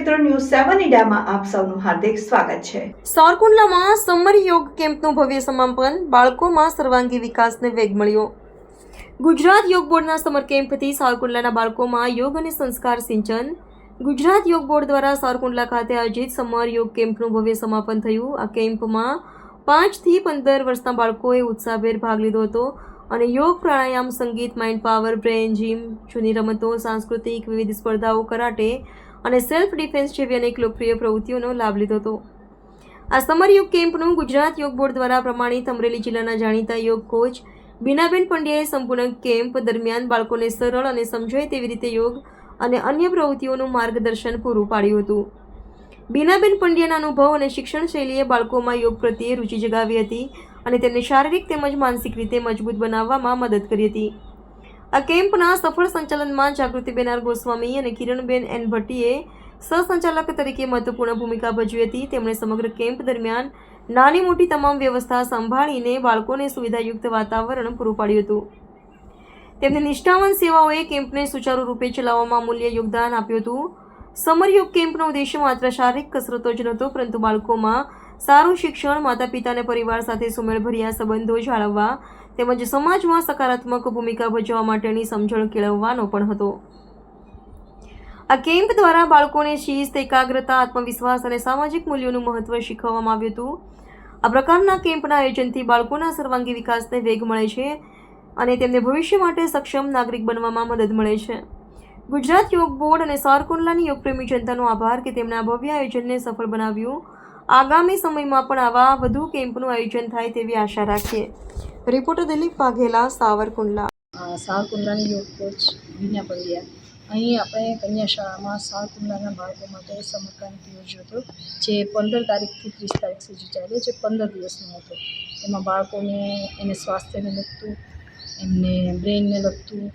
મિત્રો ન્યૂઝ સેવન ઇન્ડિયામાં આપ સૌનું હાર્દિક સ્વાગત છે. સારકુંડલામાં સમર યોગ કેમ્પનું ભવ્ય સમાપન, બાળકોમાં સર્વાંગી વિકાસને વેગ મળ્યો. ગુજરાત યોગ બોર્ડના સમર કેમ્પથી સારકુંડલાના બાળકોમાં યોગ અને સંસ્કાર સિંચન. ગુજરાત યોગ બોર્ડ દ્વારા સારકુંડલા ખાતે આયોજિત સમર યોગ કેમ્પનું ભવ્ય સમાપન થયું. આ કેમ્પમાં પાંચથી પંદર વર્ષના બાળકોએ ઉત્સાહભેર ભાગ લીધો હતો અને યોગ પ્રાણાયામ, સંગીત, માઇન્ડ પાવર બ્રેન જીમ, જૂની રમતો, સાંસ્કૃતિક વિવિધ સ્પર્ધાઓ, કરાટે અને સેલ્ફ ડિફેન્સ જેવી અનેક લોકપ્રિય પ્રવૃત્તિઓનો લાભ લીધો હતો. આ સમર યોગ કેમ્પનું ગુજરાત યોગ બોર્ડ દ્વારા પ્રમાણિત અમરેલી જિલ્લાના જાણીતા યોગ કોચ બીનાબેન પંડ્યાએ સંપૂર્ણ કેમ્પ દરમિયાન બાળકોને સરળ અને સમજાય તેવી રીતે યોગ અને અન્ય પ્રવૃત્તિઓનું માર્ગદર્શન પૂરું પાડ્યું હતું. બીનાબેન પંડ્યાના અનુભવ અને શિક્ષણ શૈલીએ બાળકોમાં યોગ પ્રત્યે રુચિ જગાવી હતી અને તેમને શારીરિક તેમજ માનસિક રીતે મજબૂત બનાવવામાં મદદ કરી હતી. આ કેમ્પના સફળ સંચાલનમાં જાગૃતિબેન આર ગોસ્વામી અને કિરણબેન એન ભટ્ટીએ સહસંચાલક તરીકે મહત્વપૂર્ણ ભૂમિકા ભજવી હતી. તેમણે સમગ્ર કેમ્પ દરમિયાન નાની મોટી તમામ વ્યવસ્થા સંભાળીને બાળકોને સુવિધાયુક્ત વાતાવરણ પૂરું પાડ્યું હતું. તેમની નિષ્ઠાવાન સેવાઓએ કેમ્પને સુચારુ રૂપે ચલાવવામાં અમૂલ્ય યોગદાન આપ્યું હતું. સમરયોગ કેમ્પનો ઉદ્દેશ્ય માત્ર શારીરિક કસરતો જ નહોતો, પરંતુ બાળકોમાં સારું શિક્ષણ માતા પિતા અને પરિવાર સાથે સુમેળભર્યા સંબંધો જાળવવા તેમજ સમાજમાં સકારાત્મક ભૂમિકા ભજવવા માટેની સમજણ કેળવવાનો પણ હતો. આ કેમ્પ દ્વારા બાળકોને શિસ્ત, એકાગ્રતા, આત્મવિશ્વાસ અને સામાજિક મૂલ્યોનું મહત્વ શીખવવામાં આવ્યું હતું. આ પ્રકારના કેમ્પના આયોજનથી બાળકોના સર્વાંગી વિકાસને વેગ મળે છે અને તેમને ભવિષ્ય માટે સક્ષમ નાગરિક બનવામાં મદદ મળે છે. ગુજરાત યોગ બોર્ડ અને સારકુંડલાની યોગપ્રેમી જનતાનો આભાર કે તેમના ભવ્ય આયોજનને સફળ બનાવ્યું. આગામી સમયમાં પણ આવા વધુ કેમ્પનું આયોજન થાય તેવી આશા રાખીએ. રિપોર્ટર દિલીપ વાઘેલા, સાવરકુંડલા. સાવરકુંડલાની યોગ કોચ વિના પંડ્યા. અહીં આપણે કન્યા શાળામાં સારકુંડલાના બાળકો માટે સમર કેમ્પ યોજ્યો હતો, જે પંદર તારીખથી ત્રીસ તારીખ સુધી ચાલ્યો જે પંદર દિવસનો હતો. એમાં બાળકોને એને સ્વાસ્થ્યને લગતું, એમને બ્રેઇનને લગતું,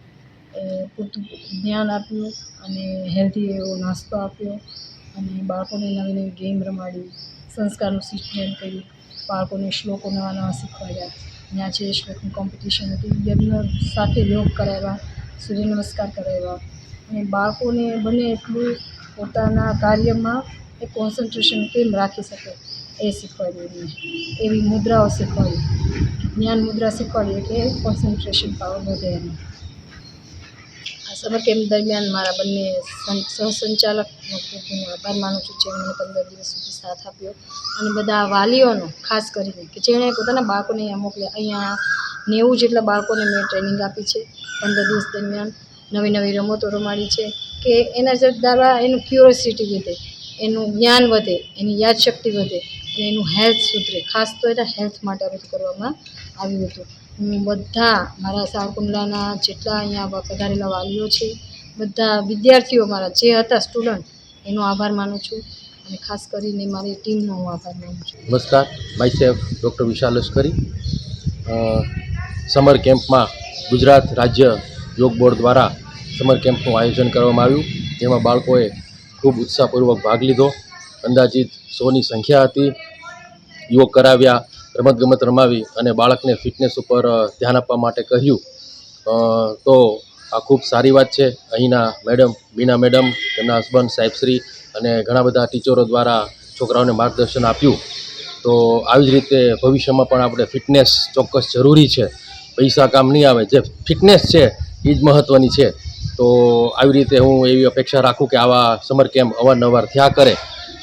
એ પૂરતું જ્ઞાન આપ્યું અને હેલ્ધી એવો નાસ્તો આપ્યો અને બાળકોને નવી નવી ગેમ રમાડી, સંસ્કારનું સિંચન કર્યું, બાળકોને શ્લોકો નવા નવા શીખવાડ્યા. ત્યાં જે શ્લોકનું કોમ્પિટિશન હતી, યજ્ઞ સાથે યોગ કરાવ્યા, સૂર્ય નમસ્કાર કરાવ્યા. અને બાળકોને બને એટલું પોતાના કાર્યમાં એ કોન્સન્ટ્રેશન કેમ રાખી શકે એ શીખવાડ્યું એમને. એવી મુદ્રાઓ શીખવાડી. જ્ઞાન મુદ્રા શીખવાડી એટલે કોન્સન્ટ્રેશન પાવર વધે આ સમર કેમ્પ દરમિયાન મારા બંને સહસંચાલકનો ખૂબ હું આભાર માનું છું જેમણે મને પંદર દિવસ સુધી સાથ આપ્યો. અને બધા વાલીઓનો, ખાસ કરીને, કે જેણે પોતાના બાળકોને અહીંયા મોકલ્યા. અહીંયા નેવું જેટલા બાળકોને મેં ટ્રેનિંગ આપી છે પંદર દિવસ દરમિયાન. નવી નવી રમતો રમાડી છે. કે એના દ્વારા એનું ક્યુરોસિટી વધે, એનું જ્ઞાન વધે, એની યાદશક્તિ વધે, અને એનું હેલ્થ સુધરે. ખાસ તો એના હેલ્થ માટે આ બધું કરવામાં આવ્યું હતું. હું બધા મારા સાવકુંડલાના જેટલા અહીંયા પધારેલા વાલીઓ છે, બધા વિદ્યાર્થીઓ મારા, જે હતા સ્ટુડન્ટ એનો આભાર માનું છું અને ખાસ કરીને મારી ટીમનો હું આભાર માનું છું. નમસ્કાર. માય સેફ ડૉક્ટર વિશાલ લશ્કરી. સમર કેમ્પમાં ગુજરાત રાજ્ય યોગ બોર્ડ દ્વારા સમર કેમ્પનું આયોજન કરવામાં આવ્યું. જેમાં બાળકોએ ખૂબ ઉત્સાહપૂર્વક ભાગ લીધો. અંદાજિત સોની સંખ્યા હતી. યોગ કરાવ્યા રમતગમત રમાવી અને બાળકને ફિટનેસ ઉપર ધ્યાન આપવા માટે કહ્યું તો આ ખૂબ સારી વાત છે. અહીંના મેડમ બીના મેડમ, તેમના હસબન્ડ સાહેબશ્રી અને ઘણા બધા ટીચરો દ્વારા છોકરાઓને માર્ગદર્શન આપ્યું. તો આવી જ રીતે ભવિષ્યમાં પણ આપણે ફિટનેસ ચોક્કસ જરૂરી છે. પૈસા કામ નહીં આવે. જે ફિટનેસ છે, એ જ મહત્ત્વની છે. તો આવી રીતે હું એવી અપેક્ષા રાખું કે આવા સમર કેમ્પ અવારનવાર થયા કરે.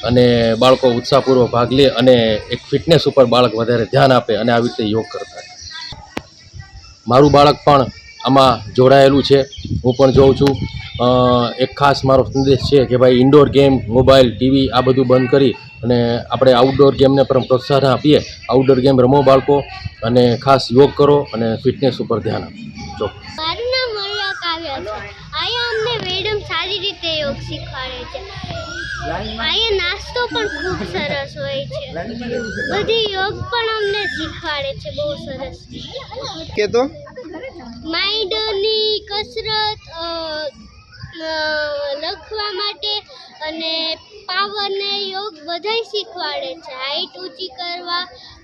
અને બાળકો ઉત્સાહપૂર્વક ભાગ લે અને એક ફિટનેસ ઉપર બાળક વધારે ધ્યાન આપે અને આવી રીતે યોગ કરતા મારું બાળક પણ આમાં જોડાયેલું છે. હું પણ જોઉં છું. એક ખાસ મારો સંદેશ છે કે ભાઈ ઇન્ડોર ગેમ મોબાઈલ ટીવી આ બધું બંધ કરી અને આપણે આઉટડોર ગેમને પણ પ્રોત્સાહન આપીએ. આઉટડોર ગેમ રમો બાળકો અને ખાસ યોગ કરો અને ફિટનેસ ઉપર ધ્યાન આપો. જો સારી રીતે યોગ શીખવાડે છે. અહીંયા નાસ્તો પણ ખૂબ સરસ હોય છે. બધી યોગ પણ અમને શીખવાડે છે બહુ સરસ. કે તો માઇન્ડની કસરત લખવા માટે અને પાવરને યોગ બધાય શીખવાડે છે. હાઈટ ઊંચી કરવા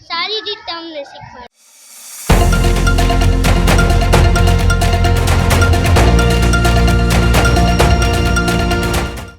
સારી રીતે અમને શીખવાડે